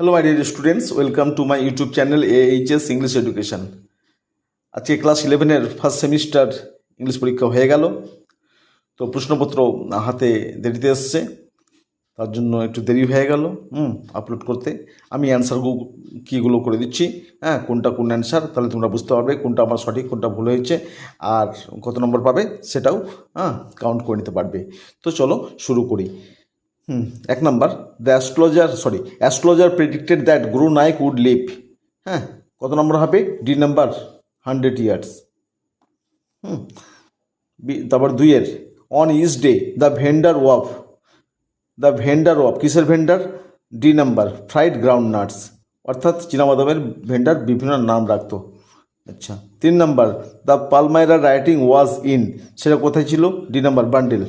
Hello my dear students welcome to my YouTube channel A H S English education আজকে class ইলেভেনের first semester English পরীক্ষা হয়ে গেল। তো প্রশ্নপত্র হাতে দেরিতে এসছে, তার জন্য একটু দেরি হয়ে গেল, হুম আপলোড করতে। আমি অ্যান্সারগুলো কীগুলো করে দিচ্ছি হ্যাঁ কোনটা কোন অ্যান্সার তাহলে তোমরা বুঝতে পারবে কোনটা আমার সঠিক, কোনটা ভুল হয়েছে, আর কত নম্বর পাবে সেটাও হ্যাঁ কাউন্ট করে নিতে পারবে। তো চলো শুরু করি। হুম, এক number the astrologer sorry astrologer predicted that Guru Naik would live হ্যাঁ কত নম্বর হবে? D number hundred years hmm তারপর দুইয়ের on his day the vendor of the vendor of কিসের vendor the number fried groundnuts অর্থাৎ চীনাবাদামের ভেন্ডার বিভিন্ন নাম রাখতো। আচ্ছা তিন number the palmyra writing was in সেটা কোথায় ছিল? ডি নাম্বার বান্ডেল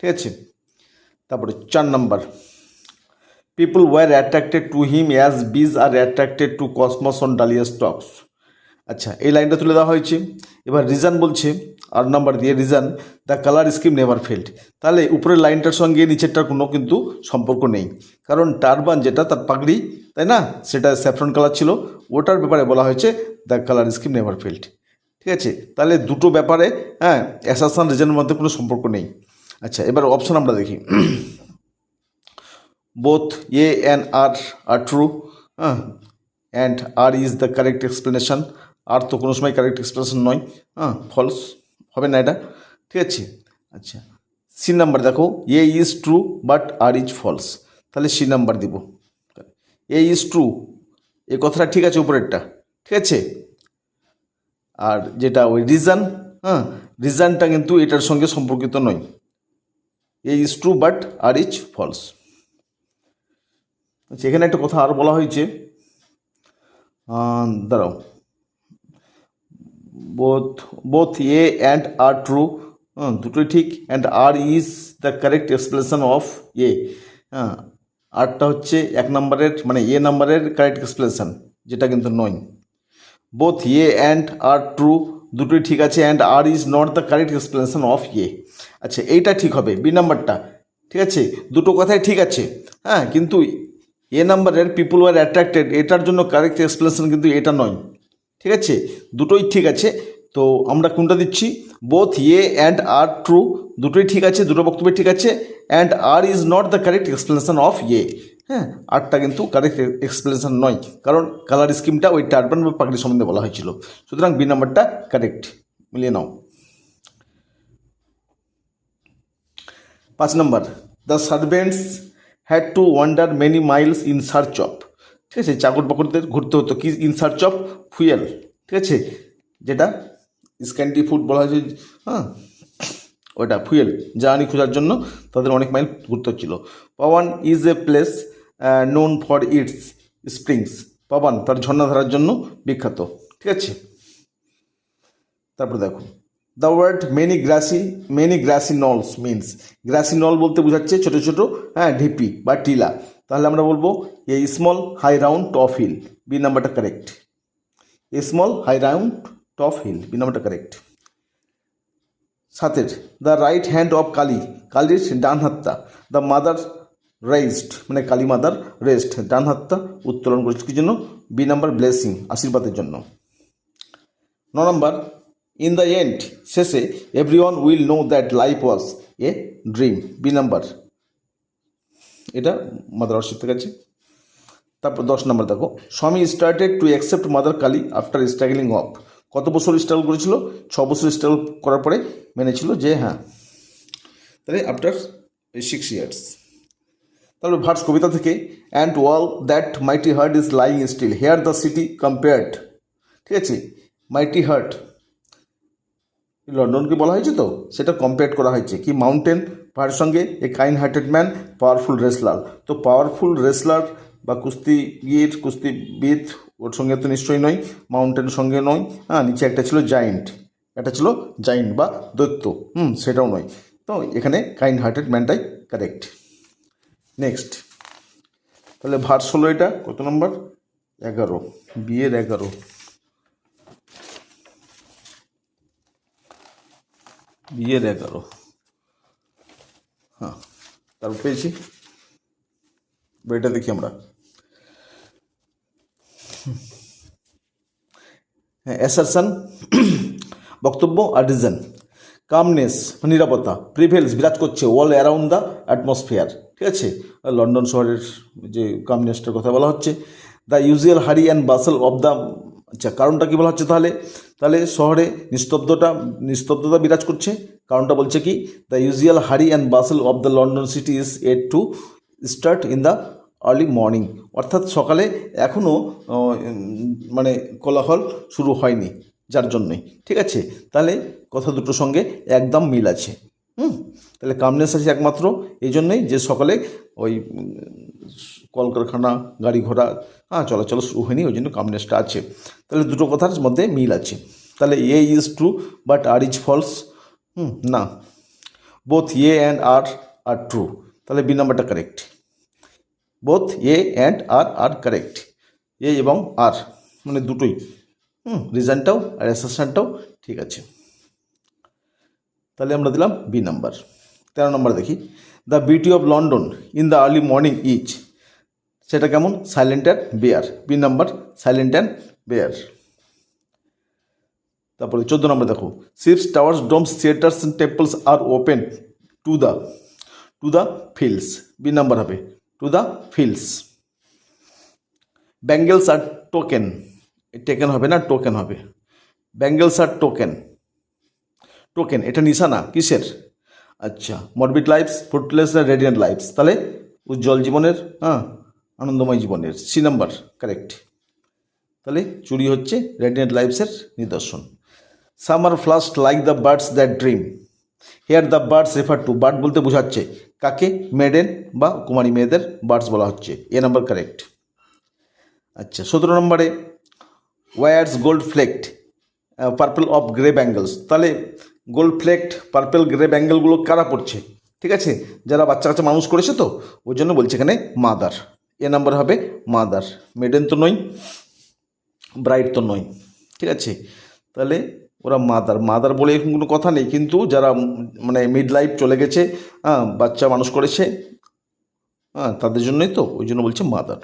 ঠিক আছে? তারপরে চার number. People were attracted to him as bees are attracted to cosmos or dahlia stalks আচ্ছা এই লাইনটা তুলে দেওয়া হয়েছে। এবার রিজন বলছে, আর নাম্বার দিয়ে reason the colour scheme never failed তাহলে উপরের লাইনটার সঙ্গে নিচেরটার কোনো কিন্তু সম্পর্ক নেই। কারণ টারবান যেটা, তার পাগড়ি, তাই না? সেটা স্যাফরন কালার ছিল। ওটার ব্যাপারে বলা হয়েছে the colour scheme never failed ঠিক আছে? তাহলে দুটো ব্যাপারে হ্যাঁ অ্যাসাসান রিজনের মধ্যে কোনো সম্পর্ক নেই। আচ্ছা এবার অপশন আমরা দেখি। Both A and R are true uh, and r is the correct explanation আর তো কোনো সময় কারেক্ট এক্সপ্রেশন নয় হ্যাঁ? ফলস হবে না এটা। ঠিক আছে? আচ্ছা সি নাম্বার দেখো। A is true but R is false তাহলে সি নাম্বার দিব। এ ইজ ট্রু এই কথাটা ঠিক আছে উপরেরটা। ঠিক আছে? আর যেটা ওই রিজন হ্যাঁ? রিজনটা কিন্তু এটার সঙ্গে সম্পর্কিত নয়। A is true but R is false আচ্ছা এখানে একটা কথা আরও বলা হয়েছে। দাঁড়াও। Both both A and R true দুটোই ঠিক। And R is the correct explanation of A হ্যাঁ আরটা হচ্ছে এক নম্বরের মানে এ নাম্বারের কারেক্ট এক্সপ্লেশন যেটা কিন্তু নয়। Both A and R true দুটোই ঠিক আছে। And R is not the correct explanation of A আচ্ছা এইটা ঠিক হবে, বি নাম্বারটা। ঠিক আছে? দুটো কথাই ঠিক আছে। হ্যাঁ কিন্তু এ নাম্বারের পিপুল ওয়ার অ্যাট্রাক্টেড এটার জন্য কারেক্ট এক্সপ্লেনেশন কিন্তু এটা নয়। ঠিক আছে? দুটোই ঠিক আছে। তো আমরা কোনটা দিচ্ছি? Both A and R true দুটোই ঠিক আছে, দুটো বক্তব্য ঠিক আছে। And R is not the correct explanation of A হ্যাঁ আরটা কিন্তু কারেক্ট এক্সপ্লেনেশন নয়। কারণ কালার স্কিমটা ওই টার্বান বা পাগড়ি সম্বন্ধে বলা হয়েছিল। সুতরাং বি নাম্বারটা কারেক্ট মিলিয়ে নাও। পাঁচ নম্বর the servants had to wander many miles in search of ঠিক আছে, চাকর বাকরদের ঘুরতে হতো কি ইন সার্চ অফ ফুয়েল ঠিক আছে, যেটা স্ক্যান্ডি ফুড বলা হয়েছে হ্যাঁ ওটা ফুয়েল জ্বালানি খোঁজার জন্য তাদের অনেক মাইল ঘুরতে হচ্ছিল। Pawan is a place known for its springs Pawan তার ঝর্ণাধারার জন্য বিখ্যাত। ঠিক আছে, তারপর দেখো the word many grassy many grassy knolls means grassy knoll বলতে বোঝাচ্ছে ছোটো ছোটো হ্যাঁ ঢিপি বা টিলা। তাহলে আমরা বলব a small high round top hill B নাম্বারটা correct a small high round top hill B নাম্বারটা কারেক্ট সাতের the right hand of Kali কালির ডান হাতটা দ্য মাদার রেস্ট মানে কালী মাদার রেস্ট ডান হাতটা উত্তোলন করেছে। কি জন্য? বি নাম্বার ব্লেসিং আশীর্বাদের জন্য। ন নম্বর ইন দ্য এন্ড শেষে everyone will know that life was a dream B number এটা মাদার অর্শিত কাছে তারপর দশ নম্বর দেখো। Swami started to accept mother Kali after struggling of কত বছর স্ট্রাগল করেছিল? ছ বছর স্ট্রাগল করার পরে মেনেছিল যে হ্যাঁ। তাহলে আফটার সিক্স ইয়ার্স তারপরে ভার্স কবিতা থেকে and all that mighty heart is lying still here the city compared ঠিক আছে? মাইটি হার্ট লন্ডনকে বলা হয়েছে তো? সেটা কম্পেয়ার করা হয়েছে। কি মাউন্টেন পাহাড়ের সঙ্গে a kind hearted man powerful wrestler তো পাওয়ারফুল রেসলার বা কুস্তিগির, কুস্তিবিদ, ওর সঙ্গে তো নিশ্চয়ই নয় মাউন্টেন সঙ্গে নয়। হ্যাঁ নিচে একটা ছিল জায়েন্ট একটা ছিল জাইন্ট বা দৈত্য। হুম, সেটাও নয়। তো এখানে কাইন্ড হার্টেড ম্যানটাই কারেক্ট নেক্সট তাহলে ভার্স হলো এটা, কত নম্বর এগারো, বিয়ের এগারো। বিয়ের এগারো হ্যাঁ তারপর পেয়েছি। বইটা দেখি আমরা। হ্যাঁ অ্যাসারশন বক্তব্য আর রিজন কামনেস নিরাপত্তা প্রিভেলস বিরাজ করছে অল অ্যারাউন্ড দ্য অ্যাটমসফিয়ার ঠিক আছে? লন্ডন শহরের যে কামনেসটার কথা বলা হচ্ছে the usual hurry and bustle of the আচ্ছা কারণটা কী বলা হচ্ছে তাহলে? তাহলে শহরে নিস্তব্ধতা নিস্তব্ধতা বিরাজ করছে। কারণটা বলছে কি? The usual hurry and bustle of the London city is yet to start in the early morning অর্থাৎ সকালে এখনও মানে কোলাহল শুরু হয়নি, যার জন্যই ঠিক আছে? তাহলে কথা দুটোর সঙ্গে একদম মিল আছে। হুম, তাহলে কামনেস আছে একমাত্র। এই জন্যই যে সকালে ওই কলকারখানা, গাড়ি ঘোড়া হ্যাঁ চলাচল শুরু হয়নি, ওই জন্য কামনেসটা আছে। তাহলে দুটো কথার মধ্যে মিল আছে। তাহলে A is true but R is false হুম, না। Both A and R are true তাহলে বি নাম্বারটা correct both A and R are correct A এবং আর মানে দুটোই। হুম রিজনটাও আর অ্যাসেশনটাও ঠিক আছে। তাহলে আমরা দিলাম বি নাম্বার তেরো নম্বর দেখি। The beauty of London in the early morning is সেটা কেমন? Silent and bare B number silent and bare তারপরে চোদ্দ নম্বর দেখো। Ships towers domes theatres and temples are open to the to the fields B number হবে to the fields bangles are token taken হবে না token হবে। Bangles are token token, এটা নিশানা, কিসের? আচ্ছা morbid life's footless radiant life's তাহলে উজ্জ্বল জীবনের হ্যাঁ আনন্দময় জীবনের সি নাম্বার কারেক্ট তাহলে চুরি হচ্ছে রেডিয়েন্ট লাইফসের নিদর্শন। Some are flushed like the birds that dream here the birds refer to bird বলতে বোঝাচ্ছে কাকে? মেডেন বা কুমারী মেয়েদের বার্ডস বলা হচ্ছে। এ নাম্বার কারেক্ট আচ্ছা সতেরো নম্বরে ওয়ার্স gold flecked purple of grey bangles তাহলে গোল্ড ফ্লেক্ট পার্পল গ্রে ব্যাঙ্গেলগুলো কারা পড়ছে? ঠিক আছে? যারা বাচ্চা কাচ্চা মানুষ করেছে তো, ওই জন্য বলছে এখানে মাদার। এ নাম্বার হবে মাদার। মেডেন তো নয় ব্রাইট তো নয় ঠিক আছে? তাহলে ওরা মাদার। মাদার বলে এরকম কোনো কথা নেই, কিন্তু যারা মানে মিড লাইফ চলে গেছে হ্যাঁ বাচ্চা মানুষ করেছে হ্যাঁ তাদের জন্যই তো, ওই জন্য বলছে mother.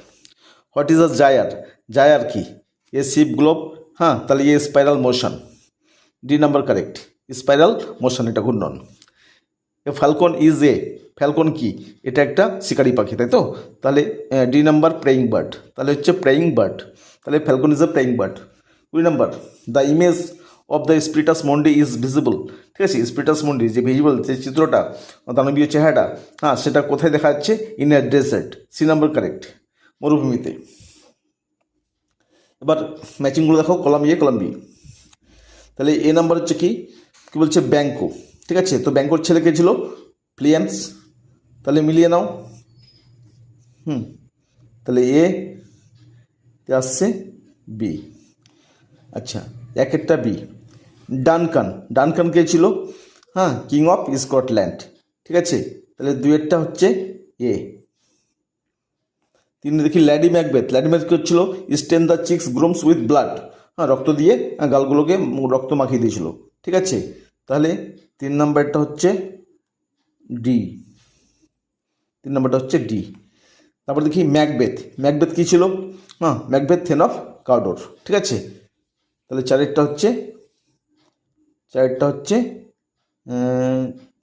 What is a gyre gyre কি? এ শিপ গ্লোব হ্যাঁ তাহলে a spiral motion D number correct spiral motion এটা ঘূর্ণন। A falcon is a falcon কি? এটা একটা শিকারি পাখি, তাই তো? তাহলে ডি নাম্বার প্রেয়িং বার্ড তাহলে হচ্ছে প্রেয়িং বার্ড তাহলে falcon is a preying bird কুড়ি number the image of the spiritus mundi is visible ঠিক আছে স্পিরিটাস মন্ডি যে ভিজিবল যে চিত্রটা, দানবীয় চেহারাটা হ্যাঁ সেটা কোথায় দেখা যাচ্ছে? In a desert C number correct মরুভূমিতে। এবার ম্যাচিংগুলো দেখো কলাম ইয়ে কলাম বি তাহলে এ নাম্বার হচ্ছে কি? কী বলছে? ব্যাঙ্কো ঠিক আছে? তো ব্যাঙ্কোর ছেলে কে ছিল? প্লিয়ান্স তাহলে মিলিয়ে নাও। হুম। তাহলে এ আসছে বি আচ্ছা এক একটা বি ডানকান ডানকান কে ছিল? হ্যাঁ কিং অফ স্কটল্যান্ড ঠিক আছে? তাহলে দুয়েরটা হচ্ছে এ তিনি দেখি ল্যাডি ম্যাকবেথ ল্যাডি ম্যাকবেথ হচ্ছিল stain the cheeks grooms with blood হ্যাঁ রক্ত দিয়ে, গালগুলোকে রক্ত মাখিয়ে দিয়েছিল। ঠিক আছে? তাহলে তিন নাম্বারটা হচ্ছে ডি তিন নম্বরটা হচ্ছে ডি তারপর দেখি ম্যাকবেথ। ম্যাকবেথ কী ছিল? হ্যাঁ ম্যাকবেথ থেন অফ কাউডোর। ঠিক আছে? তাহলে চারেরটা হচ্ছে চারেরটা হচ্ছে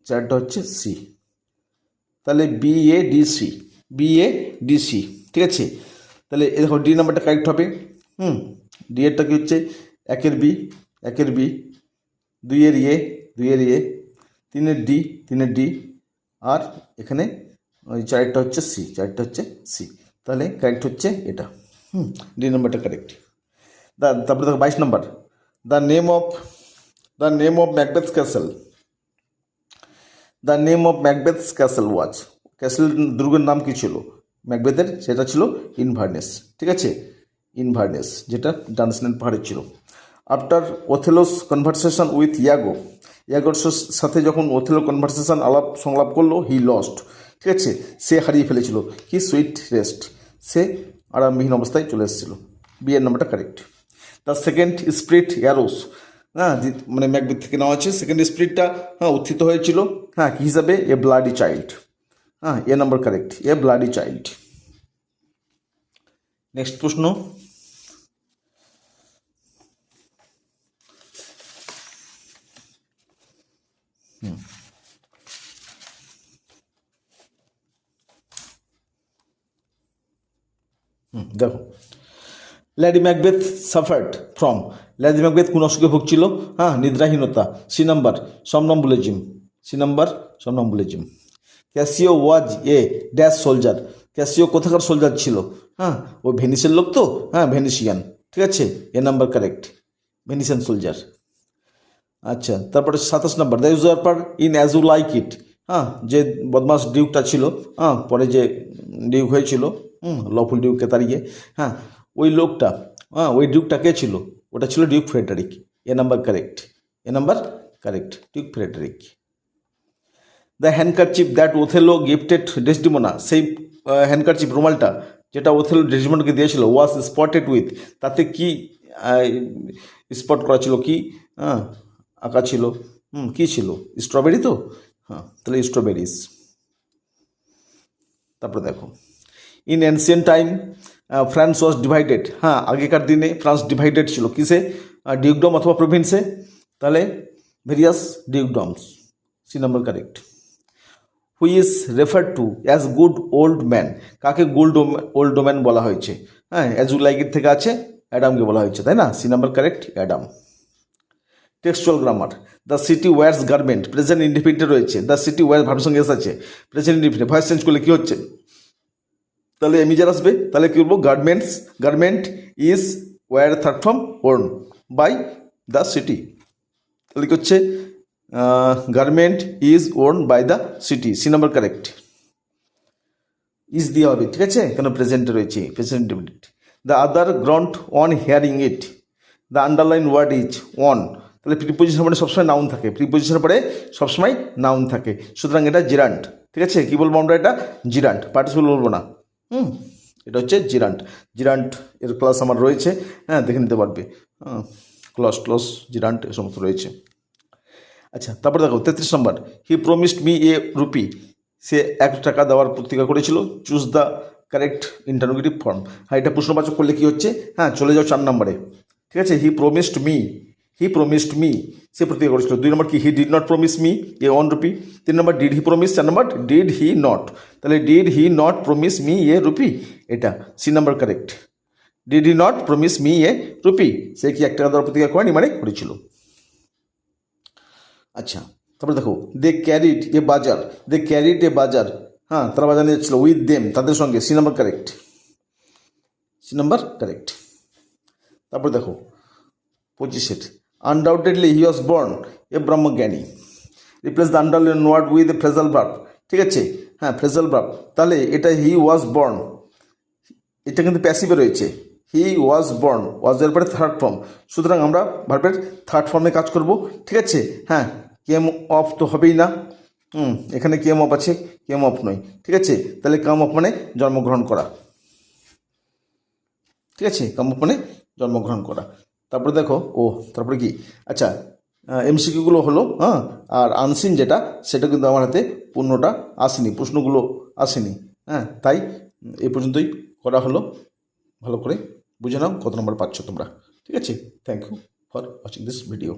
চারটা হচ্ছে সি তাহলে B A D C B A D C ঠিক আছে? তাহলে দেখো ডি নাম্বারটা কারেক্ট হবে। হুম ডি এরটা কি হচ্ছে? একের বি একের বি দুইয়ের এ দুইয়ের এ তিনের ডি তিনের ডি, আর এখানে ওই চারটা হচ্ছে সি, চারটা হচ্ছে সি। তাহলে কারেক্ট হচ্ছে এটা। হুম ডি নাম্বারটা কারেক্ট। দা, তারপরে দেখো বাইশ number. The name of, the name of Macbeth castle. The name of Macbeth castle watch castle দুর্গের নাম কী ছিল? ম্যাকবেথের, সেটা ছিল ইনভার্নেস। ঠিক আছে? ইনভার্নেস, যেটা ডানসনেন পাহাড়ে ছিল। After Othello's conversation with Iago ইয়াগোর সাথে যখন ওথেলো কনভারসেশন আলাপ সংলাপ করল হি লস্ট ঠিক আছে? সে হারিয়ে ফেলেছিল। কি সুইট রেস্ট সে আরামবিহীন অবস্থায় চলে এসেছিল। বিয়ের নাম্বারটা correct the second spirit arose হ্যাঁ মানে ম্যাকবেথ থেকে নেওয়া আছে সেকেন্ড স্প্রিটটা হ্যাঁ উত্থিত হয়েছিল। হ্যাঁ কি হিসাবে? এ ব্লাডি চাইল্ড হ্যাঁ A number correct a bloody child next প্রশ্ন। দেখো। Lady Macbeth suffered from Lady Macbeth কোন অসুখে ভুগছিল? হ্যাঁ নিদ্রাহীনতা, C number somnambulism C number somnambulism Cassio was a dash soldier Cassio কোথাকার সোলজার ছিল? হ্যাঁ ও ভেনিসের লোক তো? হ্যাঁ ভেনিসিয়ান ঠিক আছে, A number correct Venetian soldier আচ্ছা তারপরে সাতাশ number. The usurper in As You Like It হ্যাঁ যে বদমাস ডিউকটা ছিল হ্যাঁ পরে যে ডিউক হয়েছিল লফুল ডিউককে তাড়িয়ে হ্যাঁ ওই লোকটা হ্যাঁ ওই ডিউকটা কে ছিল? ওটা ছিল Duke Frederick, A number correct, A number correct, Duke Frederick. The handkerchief that Othello gifted Desdemona, সেই হ্যান্ডকারচিপ রুমালটা, যেটা ওথেলো ডেসডিমোনাকে দিয়েছিল, ওয়াজ স্পটেড উইথ, তাতে কি স্পট করা ছিল কি? হ্যাঁ আঁকা ছিল, হুম, কী ছিল? স্ট্রবেরি তো? হ্যাঁ তাহলে স্ট্রবেরিজ তারপরে দেখো। In ancient time France was divided হ্যাঁ আগেকার দিনে ফ্রান্স ডিভাইডেড ছিল। কিসে? ডিউকডম অথবা প্রভিন্সে তাহলে various dukedoms C number correct who is refer to as good old man কাকে গুড ওল্ড ম্যান বলা হয়েছে? হ্যাঁ অ্যাজ লাইক থেকে আছে, অ্যাডামকে বলা হয়েছে, তাই না? C number correct Adam. Textual grammar the city wears garment present independent রয়েছে। দ্য সিটি ওয়ার ভাবের সঙ্গে এসে আছে প্রেজেন্ট ইন্ডিপেন্ডেন্ট ভয়েস চেঞ্জ করলে কী হচ্ছে? তাহলে এমিজার আসবে। তাহলে কী বলব? Garments garment is wear third form worn by the city তাহলে কী হচ্ছে? Garment is worn by the city C number correct is দিয়ে হবে, ঠিক আছে? কেন প্রেজেন্টে রয়েছে present the other grunt on hearing it the underline word is on তাহলে প্রিপোজিশন মানে সবসময় নাউন থাকে। প্রিপোজিশনের পরে সবসময় নাউন থাকে। সুতরাং এটা জিরান্ট ঠিক আছে? কী বলব আমরা এটা? জিরান্ট পার্টিসিপল বলব না। হুম, এটা হচ্ছে জিরান্ট। জিরান্ট এর ক্লাস আমার রয়েছে। হ্যাঁ দেখে নিতে পারবে। ক্লস ক্লস জিরান্ট এ সমস্ত রয়েছে। আচ্ছা তারপর দেখো, তেত্রিশ নম্বর। He promised me a rupee সে এক টাকা দেওয়ার প্রতিজ্ঞা করেছিল। Choose the correct interrogative form হ্যাঁ এটা প্রশ্নবাচক করলে কী হচ্ছে? হ্যাঁ চলে যাও চার নম্বরে। ঠিক আছে? He promised me he promised me সে প্রতিজ্ঞা করেছিল দুই নম্বর কি he did not promise me a one rupee তিন নম্বর ডিড হি প্রমিস চার নম্বর ডিড হি নট তাহলে did he not promise me a rupee এটা C number correct did he not promise me a rupee সে কি এক টাকা দেওয়ার প্রতিজ্ঞা করেনি মানে করেছিল আচ্ছা তারপরে দেখো দে ক্যারিড এ বাজার দে ক্যারিড এ বাজার হ্যাঁ তারা বাজার নিয়ে যাচ্ছিল উইথ দেম তাদের সঙ্গে C number correct C number correct তারপর দেখো পঁচিশের undoubtedly he was born a ব্রহ্মজ্ঞানী replace the underline word with phrasal verb ঠিক আছে? হ্যাঁ ফ্রেজাল ভার্ব তাহলে এটা হি ওয়াজ বর্ন এটা কিন্তু প্যাসিভে রয়েছে। হি ওয়াজ বর্ন ওয়াজের পরে থার্ড ফর্ম সুতরাং আমরা ভার্বের থার্ড ফর্মে কাজ করব। ঠিক আছে? হ্যাঁ কেম অফ তো হবেই না। হুম, এখানে কেম অফ আছে কেম অফ নয়। ঠিক আছে? তাহলে কাম অফ মানে জন্মগ্রহণ করা। ঠিক আছে? কাম অফ মানে জন্মগ্রহণ করা। তারপরে দেখো, ও, তারপরে কি? আচ্ছা এমসিকিউগুলো হলো হ্যাঁ আর আনসিন যেটা, সেটা কিন্তু আমার হাতে পূর্ণটা আসেনি, প্রশ্নগুলো আসেনি হ্যাঁ তাই এ পর্যন্তই করা হলো। ভালো করে বুঝে নাও কত নম্বর পাচ্ছ তোমরা, ঠিক আছে? Thank you for watching this video